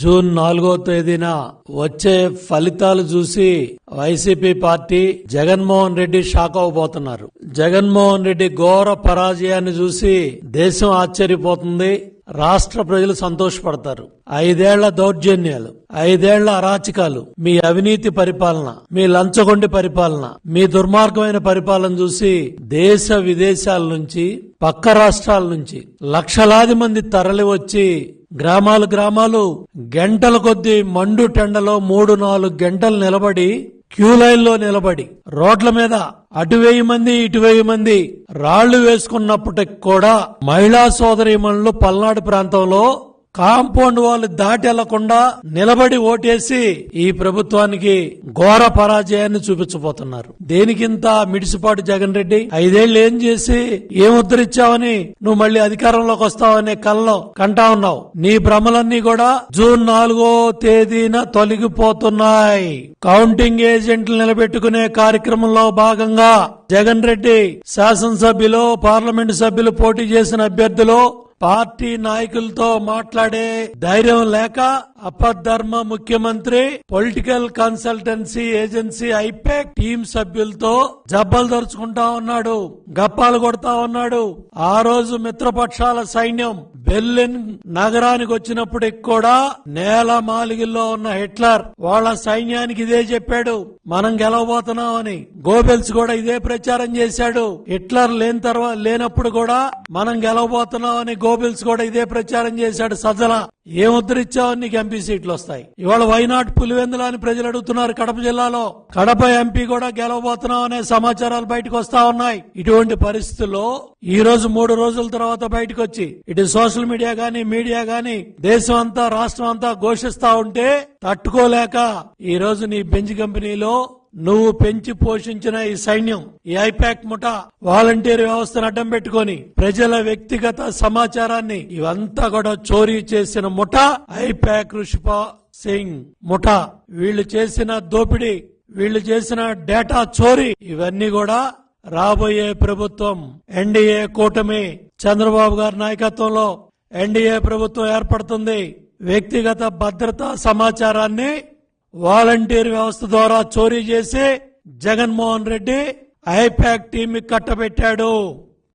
June నాలుగో తేదీన వచ్చే ఫలితాలు చూసి YCP party Jaganmohan Reddy shock అవబోతున్నారు. Jaganmohan Reddy ఘోర పరాజయాన్ని చూసి దేశం ఆశ్చర్యపోతుంది. రాష్ట్ర ప్రజలు సంతోషపడతారు. ఐదేళ్ళ దౌర్జన్యాలు ఐదేళ్ళ అరాచకాలు మీ అవినీతి పరిపాలన మీ లంచగొండి పరిపాలన మీ దుర్మార్గమైన పరిపాలన చూసి దేశ విదేశాల నుంచి పక్క రాష్ట్రాల నుంచి లక్షలాది మంది తరలి వచ్చి గ్రామాలు గ్రామాలు గంటల కొద్దీ మండు టెండలో మూడు నాలుగు గంటలు నిలబడి క్యూ లైన్లో నిలబడి రోడ్ల మీద అటు వెయ్యి మంది ఇటు వెయ్యి మంది రాళ్ళు వేసుకున్నప్పటికి కూడా మహిళా సోదరీమణులు పల్నాడు ప్రాంతంలో కాంపౌండ్ వాళ్ళు దాటెళ్ళకుండా నిలబడి ఓటేసి ఈ ప్రభుత్వానికి ఘోర పరాజయాన్ని చూపించబోతున్నారు. దేనికింత మిడిసిపాటు జగన్ రెడ్డి? ఐదేళ్ళు ఏం చేసి ఏం ఉద్ధరించావని నువ్వు మళ్ళీ అధికారంలోకి వస్తావనే కల్లో కంటా ఉన్నావు. నీ భ్రమలన్నీ కూడా జూన్ నాలుగో తేదీన తొలగిపోతున్నాయి. కౌంటింగ్ ఏజెంట్లు నిలబెట్టుకునే కార్యక్రమంలో భాగంగా జగన్ రెడ్డి శాసనసభ్యులు పార్లమెంటు సభ్యులు పోటీ చేసిన అభ్యర్థులు పార్టీ నాయకులతో మాట్లాడే ధైర్యం లేక అపధర్మ ముఖ్యమంత్రి political consultancy agency IPAC team సభ్యులతో జబ్బలు దరుచుకుంటా ఉన్నాడు గప్పాలు కొడతా ఉన్నాడు. ఆ రోజు మిత్రపక్షాల సైన్యం బెర్లిన్ నగరానికి వచ్చినప్పటికి కూడా నేల మాలిగిల్లో ఉన్న హిట్లర్ వాళ్ళ సైన్యానికి ఇదే చెప్పాడు మనం గెలవబోతున్నామని. గోబెల్స్ కూడా ఇదే ప్రచారం చేశాడు. హిట్లర్ లేని తర్వాత లేనప్పుడు కూడా మనం గెలవబోతున్నామని గోబెల్స్ కూడా ఇదే ప్రచారం చేశాడు సజ్జల. ఏం ఉద్ధరించావని నీకు ఎంపీ సీట్లు వస్తాయి. ఇవాళ వైనాట్ పులివెందుల అని ప్రజలు అడుగుతున్నారు కడప జిల్లాలో. కడప ఎంపీ కూడా గెలవబోతున్నాం అనే సమాచారాలు బయటకు వస్తా ఉన్నాయి. ఇటువంటి పరిస్థితుల్లో ఈ రోజు మూడు రోజుల తర్వాత బయటకు వచ్చి ఇటు సోషల్ మీడియా గాని మీడియా గాని దేశం అంతా రాష్ట్రం అంతా ఘోషిస్తా ఉంటే తట్టుకోలేక ఈ రోజు నీ బెంచ్ కంపెనీలో నువ్వు పెంచి పోషించిన ఈ సైన్యం ఈ ఐపాక్ ముఠా వాలంటీర్ వ్యవస్థను అడ్డం పెట్టుకొని ప్రజల వ్యక్తిగత సమాచారాన్ని ఇవంతా కూడా చోరీ చేసిన ముఠా ఐపాక్ ఋషిపా సింగ్ ముఠా. వీళ్ళు చేసిన దోపిడీ వీళ్ళు చేసిన డేటా చోరీ ఇవన్నీ కూడా రాబోయే ప్రభుత్వం ఎన్డీఏ కూటమి చంద్రబాబు గారి నాయకత్వంలో ఎన్డీఏ ప్రభుత్వం ఏర్పడుతుంది. వ్యక్తిగత భద్రతా సమాచారాన్ని వాలంటీర్ వ్యవస్థ ద్వారా చోరీ చేసి జగన్మోహన్ రెడ్డి ఐపాక్ టీమ్ కట్టబెట్టాడు.